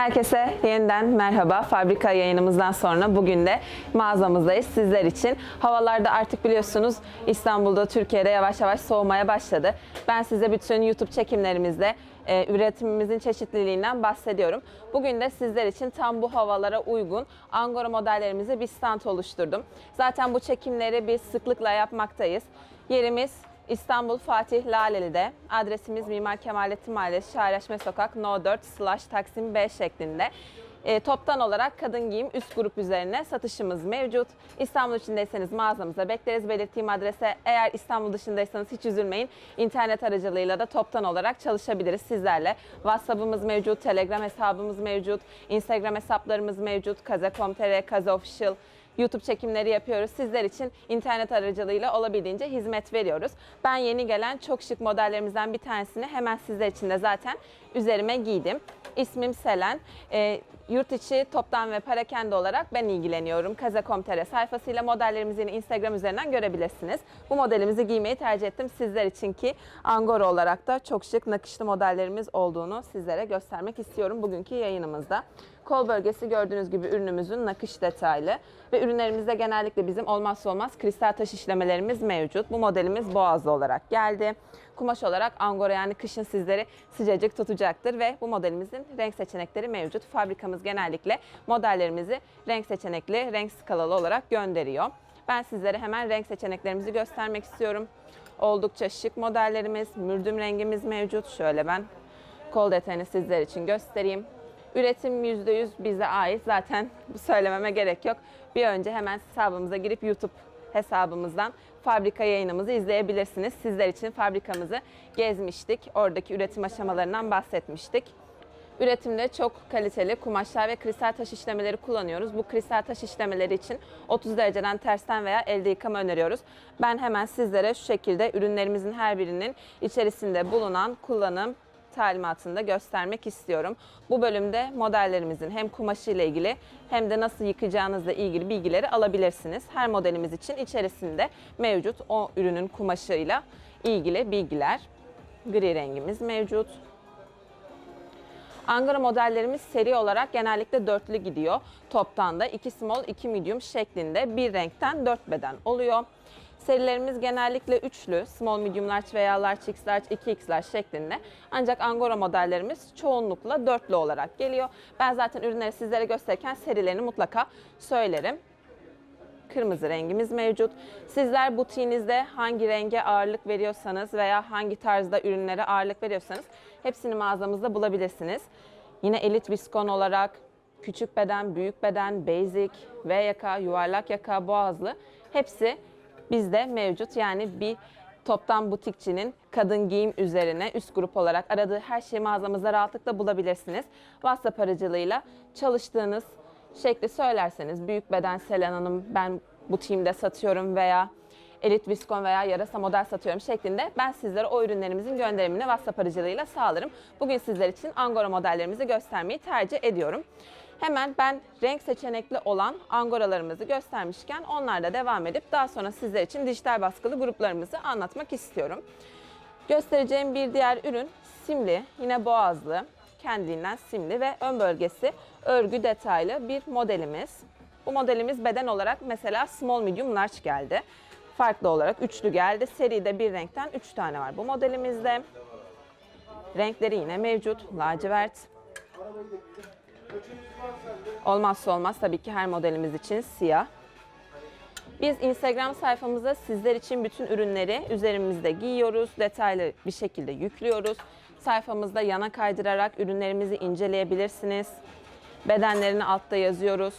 Herkese yeniden merhaba. Fabrika yayınımızdan sonra bugün de mağazamızdayız sizler için. Havalarda artık biliyorsunuz İstanbul'da, Türkiye'de yavaş yavaş soğumaya başladı. Ben size bütün YouTube çekimlerimizde e, üretimimizin çeşitliliğinden bahsediyorum. Bugün de sizler için tam bu havalara uygun Angora modellerimizi bir stand oluşturdum. Zaten bu çekimleri biz sıklıkla yapmaktayız. Yerimiz İstanbul Fatih Laleli'de. Adresimiz Mimar Kemalettin Mahallesi, Şahireşme Sokak, No 4 slash Taksim 5 şeklinde. E, toptan olarak kadın giyim üst grup üzerine satışımız mevcut. İstanbul içindeyseniz mağazamıza bekleriz. Belirttiğim adrese eğer İstanbul dışındaysanız hiç üzülmeyin. İnternet aracılığıyla da toptan olarak çalışabiliriz sizlerle. WhatsApp'ımız mevcut, Telegram hesabımız mevcut, Instagram hesaplarımız mevcut, kaze.com.tr, kaze official, YouTube çekimleri yapıyoruz. Sizler için internet aracılığıyla olabildiğince hizmet veriyoruz. Ben yeni gelen çok şık modellerimizden bir tanesini hemen sizler için de zaten üzerime giydim. İsmim Selen. Ee, yurt içi toptan ve parakende olarak ben ilgileniyorum. Kaze.com.tr sayfasıyla modellerimizi Instagram üzerinden görebilirsiniz. Bu modelimizi giymeyi tercih ettim sizler için ki Angora olarak da çok şık nakışlı modellerimiz olduğunu sizlere göstermek istiyorum bugünkü yayınımızda. Kol bölgesi gördüğünüz gibi ürünümüzün nakış detaylı ve ürünlerimizde genellikle bizim olmazsa olmaz kristal taş işlemelerimiz mevcut. Bu modelimiz boğazlı olarak geldi. Kumaş olarak angora yani kışın sizleri sıcacık tutacaktır ve bu modelimizin renk seçenekleri mevcut. Fabrikamız genellikle modellerimizi renk seçenekli, renk skalalı olarak gönderiyor. Ben sizlere hemen renk seçeneklerimizi göstermek istiyorum. Oldukça şık modellerimiz, mürdüm rengimiz mevcut. Şöyle ben kol detayını sizler için göstereyim. Üretim %100 bize ait. Zaten bu söylememe gerek yok. Bir önce hemen hesabımıza girip YouTube hesabımızdan fabrika yayınımızı izleyebilirsiniz. Sizler için fabrikamızı gezmiştik. Oradaki üretim aşamalarından bahsetmiştik. Üretimde çok kaliteli kumaşlar ve kristal taş işlemeleri kullanıyoruz. Bu kristal taş işlemeleri için 30 dereceden tersten veya elde yıkama öneriyoruz. Ben hemen sizlere şu şekilde ürünlerimizin her birinin içerisinde bulunan kullanım talimatını da göstermek istiyorum. Bu bölümde modellerimizin hem kumaşı ile ilgili hem de nasıl yıkayacağınızla ilgili bilgileri alabilirsiniz. Her modelimiz için içerisinde mevcut o ürünün kumaşıyla ilgili bilgiler. Gri rengimiz mevcut. Angara modellerimiz seri olarak genellikle dörtlü gidiyor. Toptan da 2 small 2 medium şeklinde bir renkten 4 beden oluyor. Serilerimiz genellikle üçlü, small, medium large veya large x large, 2x large şeklinde. Ancak Angora modellerimiz çoğunlukla dörtlü olarak geliyor. Ben zaten ürünleri sizlere gösterirken serilerini mutlaka söylerim kırmızı rengimiz mevcut. Sizler butiğinizde hangi renge ağırlık veriyorsanız veya hangi tarzda ürünlere ağırlık veriyorsanız hepsini mağazamızda bulabilirsiniz. Yine elit viskon olarak küçük beden, büyük beden, basic, V yaka, yuvarlak yaka, boğazlı hepsi bizde mevcut. Yani bir toptan butikçinin kadın giyim üzerine üst grup olarak aradığı her şeyi mağazamızda rahatlıkla bulabilirsiniz. WhatsApp aracılığıyla çalıştığınız şekli söylerseniz büyük beden Selen Hanım ben butiğimde satıyorum veya elit viskon veya yarasa model satıyorum şeklinde ben sizlere o ürünlerimizin gönderimini WhatsApp aracılığıyla sağlarım. Bugün sizler için Angora modellerimizi göstermeyi tercih ediyorum. Hemen ben renk seçenekli olan angoralarımızı göstermişken onlarla devam edip daha sonra sizler için dijital baskılı gruplarımızı anlatmak istiyorum. Göstereceğim bir diğer ürün simli, yine boğazlı, kendiliğinden simli ve ön bölgesi örgü detaylı bir modelimiz. Bu modelimiz beden olarak mesela small, medium, large geldi. Farklı olarak üçlü geldi. Seride bir renkten üç tane var bu modelimizde. Renkleri yine mevcut. Lacivert. Olmazsa olmaz tabii ki her modelimiz için siyah. Biz Instagram sayfamızda sizler için bütün ürünleri üzerimizde giyiyoruz. Detaylı bir şekilde yüklüyoruz. Sayfamızda yana kaydırarak ürünlerimizi inceleyebilirsiniz. Bedenlerini altta yazıyoruz.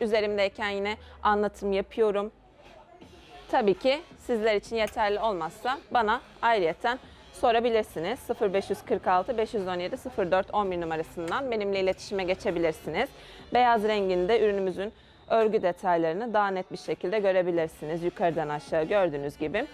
Üzerimdeyken yine anlatım yapıyorum. Tabii ki sizler için yeterli olmazsa bana ayrıyeten sorabilirsiniz. 0546 517 04 11 numarasından benimle iletişime geçebilirsiniz. Beyaz renginde ürünümüzün örgü detaylarını daha net bir şekilde görebilirsiniz. Yukarıdan aşağı gördüğünüz gibi.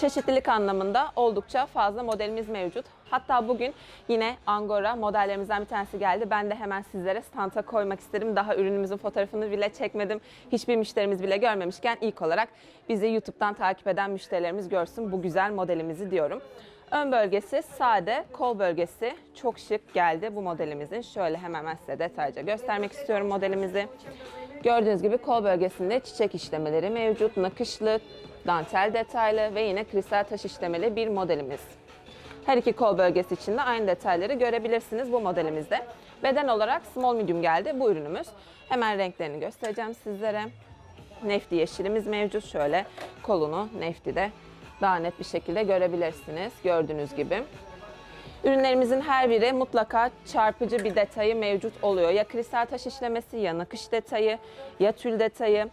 Çeşitlilik anlamında oldukça fazla modelimiz mevcut. Hatta bugün yine Angora modellerimizden bir tanesi geldi. Ben de hemen sizlere standa koymak istedim. Daha ürünümüzün fotoğrafını bile çekmedim. Hiçbir müşterimiz bile görmemişken ilk olarak bizi YouTube'dan takip eden müşterilerimiz görsün bu güzel modelimizi diyorum. Ön bölgesi sade, kol bölgesi çok şık geldi bu modelimizin. Şöyle hemen ben size detaylıca göstermek istiyorum modelimizi. Gördüğünüz gibi kol bölgesinde çiçek işlemeleri mevcut, nakışlı, dantel detaylı ve yine kristal taş işlemeli bir modelimiz. Her iki kol bölgesi için de aynı detayları görebilirsiniz bu modelimizde. Beden olarak small medium geldi bu ürünümüz. Hemen renklerini göstereceğim sizlere. Nefti yeşilimiz mevcut. Şöyle kolunu nefti de daha net bir şekilde görebilirsiniz. Gördüğünüz gibi. Ürünlerimizin her biri mutlaka çarpıcı bir detayı mevcut oluyor. Ya kristal taş işlemesi, ya nakış detayı, ya tül detayı.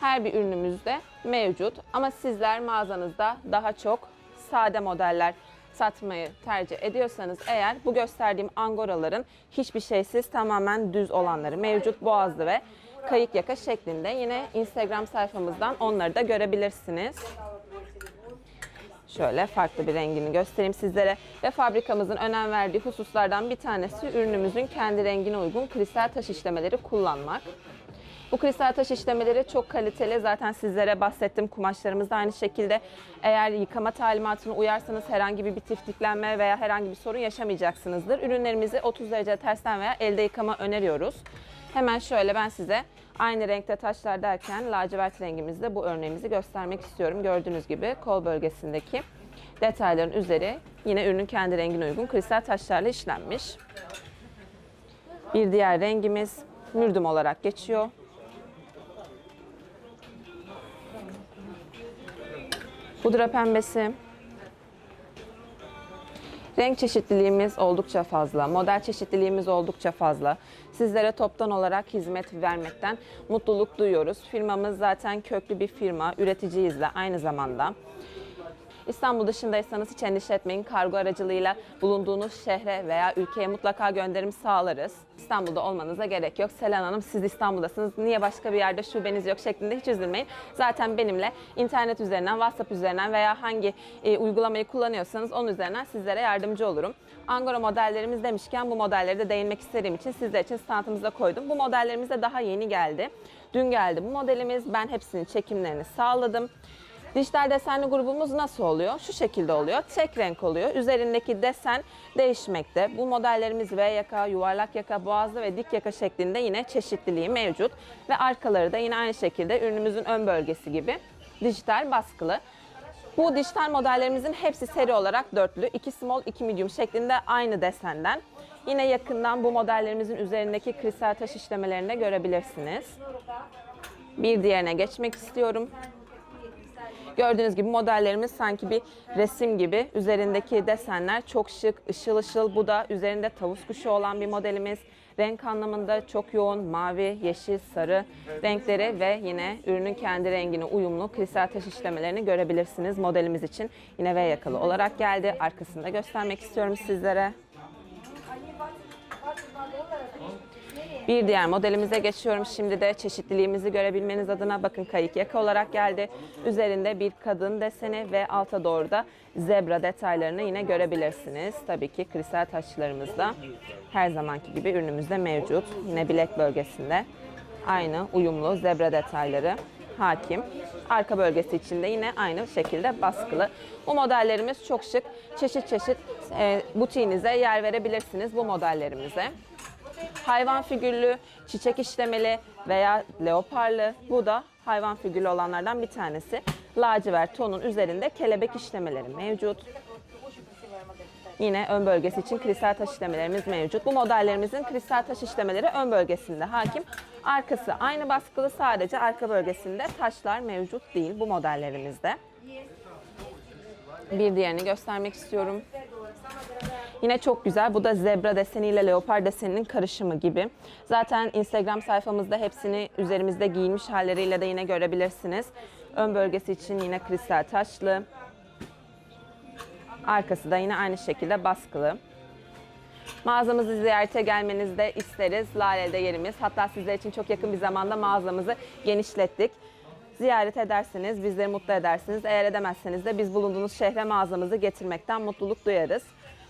Her bir ürünümüzde mevcut. Ama sizler mağazanızda daha çok sade modeller satmayı tercih ediyorsanız eğer bu gösterdiğim angoraların hiçbir şeysiz tamamen düz olanları mevcut boğazlı ve kayık yaka şeklinde yine Instagram sayfamızdan onları da görebilirsiniz. Şöyle farklı bir rengini göstereyim sizlere. Ve fabrikamızın önem verdiği hususlardan bir tanesi ürünümüzün kendi rengine uygun kristal taş işlemeleri kullanmak. Bu kristal taş işlemeleri çok kaliteli. Zaten sizlere bahsettim. Kumaşlarımız da aynı şekilde. Eğer yıkama talimatına uyarsanız herhangi bir tiftiklenme veya herhangi bir sorun yaşamayacaksınızdır. Ürünlerimizi 30 derece tersten veya elde yıkama öneriyoruz. Hemen şöyle ben size aynı renkte taşlar derken lacivert rengimizde bu örneğimizi göstermek istiyorum. Gördüğünüz gibi kol bölgesindeki detayların üzeri yine ürünün kendi rengine uygun kristal taşlarla işlenmiş. Bir diğer rengimiz mürdüm olarak geçiyor. Pudra pembesi. Renk çeşitliliğimiz oldukça fazla, model çeşitliliğimiz oldukça fazla. Sizlere toptan olarak hizmet vermekten mutluluk duyuyoruz. Firmamız zaten köklü bir firma, üreticiyiz de aynı zamanda. İstanbul dışındaysanız hiç endişe etmeyin. Kargo aracılığıyla bulunduğunuz şehre veya ülkeye mutlaka gönderim sağlarız. İstanbul'da olmanıza gerek yok. Selen Hanım siz İstanbul'dasınız. Niye başka bir yerde şubeniz yok şeklinde hiç üzülmeyin. Zaten benimle internet üzerinden, WhatsApp üzerinden veya hangi e, uygulamayı kullanıyorsanız onun üzerinden sizlere yardımcı olurum. Angora modellerimiz demişken bu modelleri de değinmek istediğim için sizler için standımıza koydum. Bu modellerimiz de daha yeni geldi. Dün geldi bu modelimiz. Ben hepsinin çekimlerini sağladım. Dijital desenli grubumuz nasıl oluyor? Şu şekilde oluyor. Tek renk oluyor. Üzerindeki desen değişmekte. Bu modellerimiz V yaka, yuvarlak yaka, boğazlı ve dik yaka şeklinde yine çeşitliliği mevcut. Ve arkaları da yine aynı şekilde ürünümüzün ön bölgesi gibi dijital baskılı. Bu dijital modellerimizin hepsi seri olarak dörtlü. 2 small, 2 medium şeklinde aynı desenden. Yine yakından bu modellerimizin üzerindeki kristal taş işlemelerini görebilirsiniz. Bir diğerine geçmek istiyorum. Gördüğünüz gibi modellerimiz sanki bir resim gibi. Üzerindeki desenler çok şık, ışıl ışıl. Bu da üzerinde tavus kuşu olan bir modelimiz. Renk anlamında çok yoğun mavi, yeşil, sarı renkleri ve yine ürünün kendi rengine uyumlu kristal taş işlemelerini görebilirsiniz modelimiz için. Yine V yakalı olarak geldi. Arkasını da göstermek istiyorum sizlere. Bir diğer modelimize geçiyorum. Şimdi de çeşitliliğimizi görebilmeniz adına bakın kayık yaka olarak geldi. Üzerinde bir kadın deseni ve alta doğru da zebra detaylarını yine görebilirsiniz. Tabii ki kristal taşlarımız da her zamanki gibi ürünümüzde mevcut. Yine bilek bölgesinde aynı uyumlu zebra detayları hakim. Arka bölgesi içinde yine aynı şekilde baskılı. Bu modellerimiz çok şık. Çeşit çeşit e, butiğinize yer verebilirsiniz bu modellerimize. Hayvan figürlü, çiçek işlemeli veya leoparlı. Bu da hayvan figürlü olanlardan bir tanesi. Lacivert tonun üzerinde kelebek işlemeleri mevcut. Yine ön bölgesi için kristal taş işlemelerimiz mevcut. Bu modellerimizin kristal taş işlemeleri ön bölgesinde hakim. Arkası aynı baskılı sadece arka bölgesinde taşlar mevcut değil bu modellerimizde. Bir diğerini göstermek istiyorum. Yine çok güzel. Bu da zebra deseniyle leopar deseninin karışımı gibi. Zaten Instagram sayfamızda hepsini üzerimizde giyinmiş halleriyle de yine görebilirsiniz. Ön bölgesi için yine kristal taşlı. Arkası da yine aynı şekilde baskılı. Mağazamızı ziyarete gelmenizi de isteriz. Lale'de yerimiz. Hatta sizler için çok yakın bir zamanda mağazamızı genişlettik. Ziyaret ederseniz bizleri mutlu edersiniz. Eğer edemezseniz de biz bulunduğunuz şehre mağazamızı getirmekten mutluluk duyarız.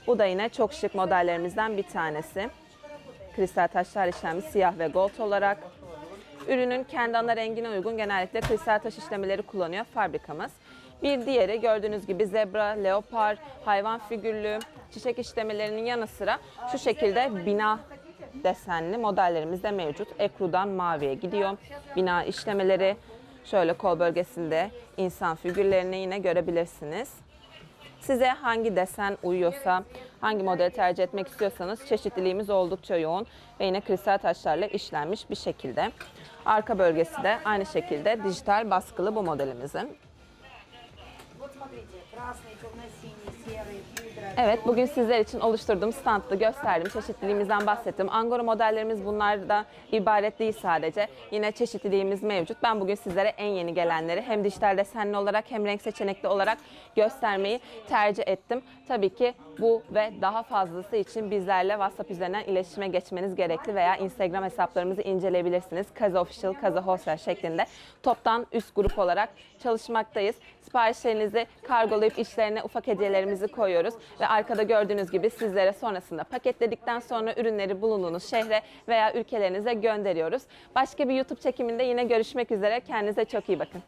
Bu da yine çok şık modellerimizden bir tanesi. Kristal taşlar işlenmiş siyah ve gold olarak. Ürünün kendi ana rengine uygun genellikle kristal taş işlemeleri kullanıyor fabrikamız. Bir diğeri gördüğünüz gibi zebra, leopar, hayvan figürlü, çiçek işlemelerinin yanı sıra şu şekilde bina desenli modellerimiz de mevcut. Ekru'dan maviye gidiyor. Bina işlemeleri şöyle kol bölgesinde insan figürlerini yine görebilirsiniz. Size hangi desen uyuyorsa, hangi modeli tercih etmek istiyorsanız çeşitliliğimiz oldukça yoğun ve yine kristal taşlarla işlenmiş bir şekilde. Arka bölgesi de aynı şekilde dijital baskılı bu modelimizin. Вот смотрите, красный, темно-синий, серый, пудра. Evet, bugün sizler için oluşturduğum standta gösterdim. Çeşitliliğimizden bahsettim. Angora modellerimiz bunlardan ibaret değil sadece. Yine çeşitliliğimiz mevcut. Ben bugün sizlere en yeni gelenleri hem dijital desenli olarak hem renk seçenekli olarak göstermeyi tercih ettim. Tabii ki bu ve daha fazlası için bizlerle WhatsApp üzerinden iletişime geçmeniz gerekli veya Instagram hesaplarımızı inceleyebilirsiniz. Kaza Official, Kaza Wholesale şeklinde toptan üst grup olarak çalışmaktayız. Siparişlerinizi kargolayıp içlerine ufak hediyelerimizi koyuyoruz ve arkada gördüğünüz gibi sizlere sonrasında paketledikten sonra ürünleri bulunduğunuz şehre veya ülkelerinize gönderiyoruz. Başka bir YouTube çekiminde yine görüşmek üzere. Kendinize çok iyi bakın.